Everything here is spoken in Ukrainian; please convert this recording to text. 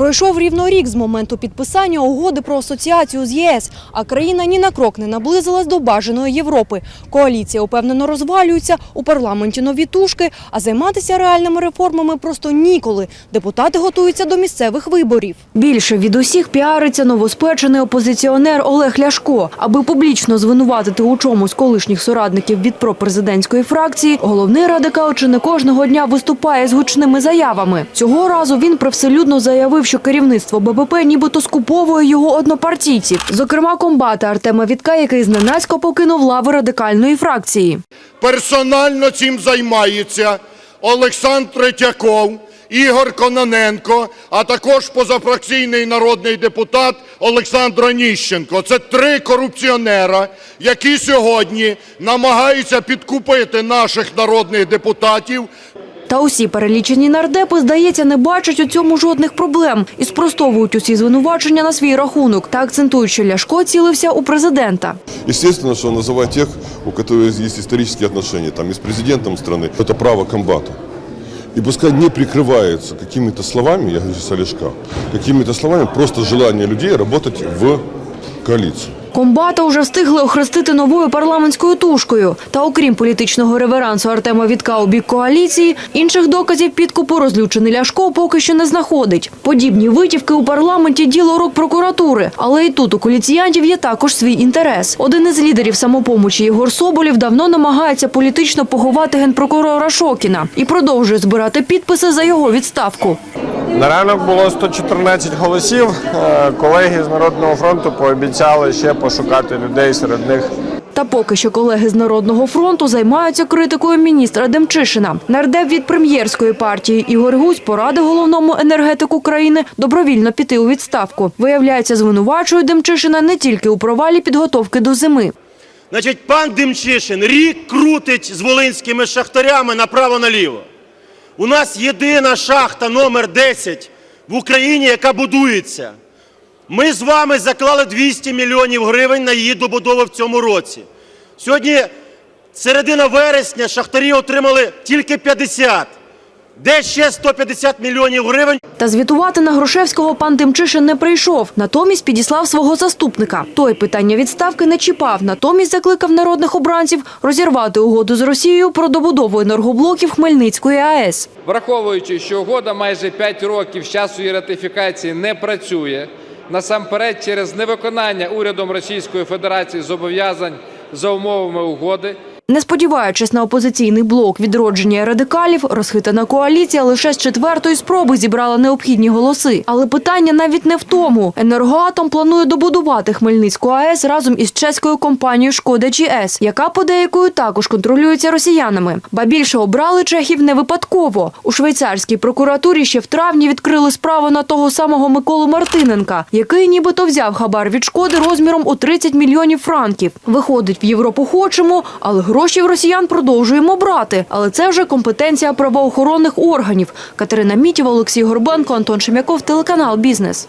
Пройшов рівно рік з моменту підписання угоди про асоціацію з ЄС, а країна ні на крок не наблизилась до бажаної Європи. Коаліція упевнено розвалюється, у парламенті нові тушки, а займатися реальними реформами просто ніколи. Депутати готуються до місцевих виборів. Більше від усіх піариться новоспечений опозиціонер Олег Ляшко. Аби публічно звинуватити у чомусь колишніх соратників від пропрезидентської фракції, головний радикал чи не кожного дня виступає з гучними заявами. Цього разу він привселюдно заявив, що керівництво БПП нібито скуповує його однопартійців, зокрема комбата Артема Вітка, який зненацька покинув лави радикальної фракції. Персонально цим займається Олександр Третьяков, Ігор Кононенко, а також позафракційний народний депутат Олександр Оніщенко. Це три корупціонера, які сьогодні намагаються підкупити наших народних депутатів Та усі перелічені нардепи, здається, не бачать у цьому жодних проблем і спростовують усі звинувачення на свій рахунок та акцентують, що Ляшко цілився у президента. Естественно, что называть тех, у которых есть исторические отношения, там, и с президентом страны, это право комбата. И пускай не прикрывается какими-то словами, я говорю сейчас о Лешка, какими-то словами просто желание людей работать в коалицию. Комбата уже встигли охрестити новою парламентською тушкою. Та окрім політичного реверансу Артема Вітка у бік коаліції, інших доказів підкупу розлючений Ляшко поки що не знаходить. Подібні витівки у парламенті – діло рук прокуратури. Але і тут у коаліціянтів є також свій інтерес. Один із лідерів самопомочі Єгор Соболєв давно намагається політично поховати генпрокурора Шокіна і продовжує збирати підписи за його відставку. На ранок було 114 голосів. Е, Колеги з Народного фронту пообіцяли ще пошукати людей серед них. Та поки що колеги з Народного фронту займаються критикою міністра Демчишина. Нардеп від прем'єрської партії Ігор Гусь порадив головному енергетику країни добровільно піти у відставку. Виявляється, звинувачують Демчишина не тільки у провалі підготовки до зими. Значить, пан Демчишин рік крутить з волинськими шахтарями направо-наліво. У нас єдина шахта номер 10 в Україні, яка будується. Ми з вами заклали 200 мільйонів гривень на її добудову в цьому році. Сьогодні середина вересня шахтарі отримали тільки 50. Де ще 150 мільйонів гривень? Та звітувати на Грушевського пан Демчишин не прийшов. Натомість підіслав свого заступника. Той питання відставки не чіпав. Натомість закликав народних обранців розірвати угоду з Росією про добудову енергоблоків Хмельницької АЕС. Враховуючи, що угода майже 5 років з часу її ратифікації не працює, насамперед через невиконання урядом Російської Федерації зобов'язань за умовами угоди, Не сподіваючись на опозиційний блок відродження радикалів, розхитана коаліція лише з четвертої спроби зібрала необхідні голоси. Але питання навіть не в тому. Енергоатом планує добудувати Хмельницьку АЕС разом із чеською компанією Шкода ЧС, яка подеякою також контролюється росіянами. Ба більше обрали чехів не випадково. У швейцарській прокуратурі ще в травні відкрили справу на того самого Миколу Мартиненка, який нібито взяв хабар від шкоди розміром у 30 мільйонів франків. Виходить, в Європу хочемо, але гроші в росіян продовжуємо брати. Але це вже компетенція правоохоронних органів. Катерина Мітєва, Олексій Горбенко, Антон Шемяков, телеканал Бізнес.